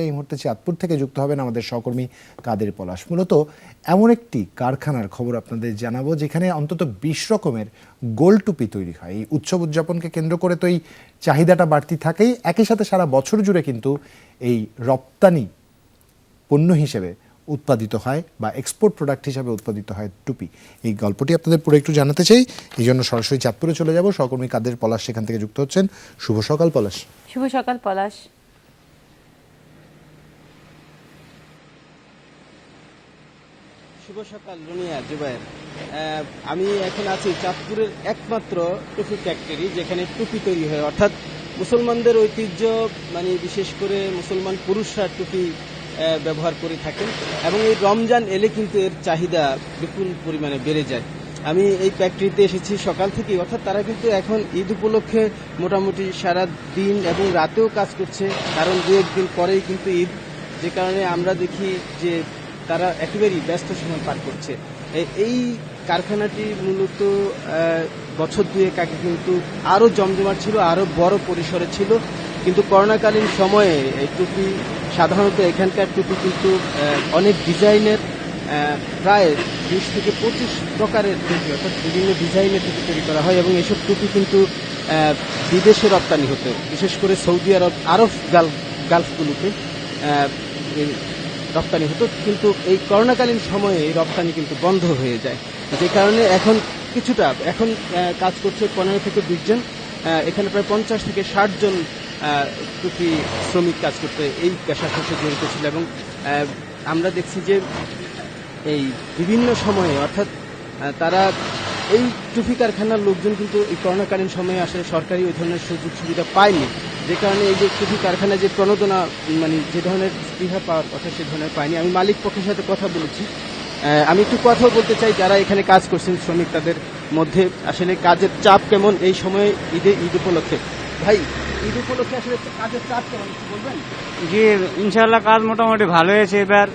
এই মুহূর্তে চাঁদপুর থেকে যুক্ত হবেন আমাদের সহকর্মী কাদের পলাশ। মূলত এমন একটি কারখানার খবর আপনাদের জানাব, যেখানে অন্তত বিশ রকমের গোল টুপি তৈরি হয়। এই উৎসব উদযাপনকে কেন্দ্র করে তো এই চাহিদাটা বাড়তি থাকেই। একই সাথে সারা বছর জুড়ে কিন্তু এই রপ্তানি পণ্য হিসেবে উৎপাদিত হয় বা এক্সপোর্ট প্রোডাক্ট হিসাবে উৎপাদিত হয় টুপি। এই গল্পটি আপনাদের পুরো একটু জানাতে চাই। এই জন্য সরাসরি চাঁদপুরে চলে যাব। সহকর্মী কাদের পলাশ সেখান থেকে যুক্ত হচ্ছেন। শুভ সকাল পলাশ। শুভ সকাল পলাশ। শুভ সকাল, রুনিয়া জুবাইর আমি এখন আছি চাঁদপুরের একমাত্র টুপি ফ্যাক্টরি, যেখানে টুপি তৈরি হয়। অর্থাৎ মুসলমানদের ঐতিহ্য মানে বিশেষ করে মুসলমান পুরুষরা টুপি ব্যবহার করে থাকেন এবং এই রমজান এলে কিন্তু এর চাহিদা বিপুল পরিমাণে বেড়ে যায়। আমি এই ফ্যাক্টরিতে এসেছি সকাল থেকেই, অর্থাৎ তারা কিন্তু এখন ঈদ উপলক্ষে মোটামুটি সারা দিন এবং রাতেও কাজ করছে, কারণ দু একদিন পরেই কিন্তু ঈদ। যে কারণে আমরা দেখি যে তারা একেবারেই ব্যস্ত সময় পার করছে। এই কারখানাটি মূলত বছর দুয়েক আগে কিন্তু আরও জমজমাট ছিল, আরও বড় পরিসরে ছিল। কিন্তু করোনাকালীন সময়ে এই টুপি, সাধারণত এখানকার টুপি কিন্তু অনেক ডিজাইনের প্রায় বিশ থেকে পঁচিশ প্রকারের টুপি, অর্থাৎ বিভিন্ন ডিজাইনের টুপি তৈরি করা হয় এবং এসব টুপি কিন্তু বিদেশে রপ্তানি হতো। বিশেষ করে সৌদি আরব আরব গালফ গালফগুলোতে রপ্তানি হতো, কিন্তু এই করোনাকালীন সময়ে রপ্তানি কিন্তু বন্ধ হয়ে যায়। যে কারণে এখন কিছুটা, এখন কাজ করছে পনেরো থেকে বিশ জন এখানে প্রায় পঞ্চাশ থেকে ষাট জন টুপি শ্রমিক কাজ করতে এই পেশার সাথে জড়িত ছিল এবং আমরা দেখছি যে এই বিভিন্ন সময়ে, অর্থাৎ তারা এই টুপি কারখানার লোকজন কিন্তু এই করোনাকালীন সময়ে আসলে সরকারি ওই ধরনের সুযোগ সুবিধা পায়নি। যে কারণে এই যে টুপি কারখানায় যে প্রণোদনা মানে যে ধরনের স্পৃহা পাওয়ার কথা সে ধরনের পায়নি, আমি মালিক পক্ষের সাথে কথা বলেছি। আমি একটু কথাও বলতে চাই, যারা এখানে কাজ করছেন, শ্রমিক তাদের মধ্যে আসলে কাজের চাপ কেমন এই সময়ে ঈদে, ঈদ উপলক্ষে? ভাই, ঈদ উপলক্ষে আসলে কাজের চাপ কেমন বলবেন? জি ইনশাল্লাহ কাজ মোটামুটি ভালো হয়েছে এবার,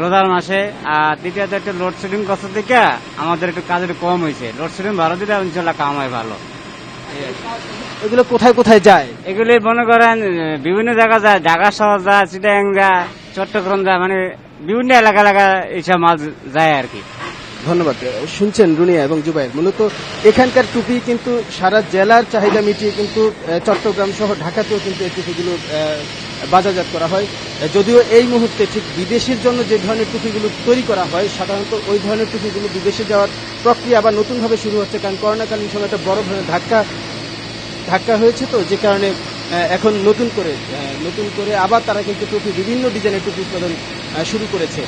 রোজার মাসে। আর দ্বিতীয়ত একটা লোডশেডিং কষ্ট থেকে আমাদের একটু কাজ একটু কম হয়েছে। লোডশেডিং ভালো দিলে ইনশাল্লাহ কাম হয় ভালো। এগুলো কোথায় কোথায় যায়? এগুলি মনে করেন বিভিন্ন জায়গা যায়। ঢাকা শহর যায় চিটাং যায় চট্টগ্রাম যায় মানে বিভিন্ন এলাকা এলাকা এইসব মাছ যায় আর কি। ধন্যবাদ। শুনছেন রুনিয়া এবং জুবাইর। মূলত এখানকার টুপি কিন্তু সারা জেলার চাহিদা মিটিয়ে কিন্তু চট্টগ্রাম সহ ঢাকাতেও কিন্তু এই টুপিগুলো বাজারজাত করা হয়। যদিও এই মুহূর্তে ঠিক বিদেশের জন্য যে ধরনের টুপিগুলো তৈরি করা হয়, সাধারণত ওই ধরনের টুপিগুলো বিদেশে যাওয়ার প্রক্রিয়া আবার নতুনভাবে শুরু হচ্ছে কারণ করোনাকালীন সময় একটা বড় ধরনের ধাক্কা ধাক্কা হয়েছে তো, যে কারণে এখন নতুন করে নতুন করে আবার তারা কিন্তু টুপি, বিভিন্ন ডিজাইনের টুপি উৎপাদন শুরু করেছে।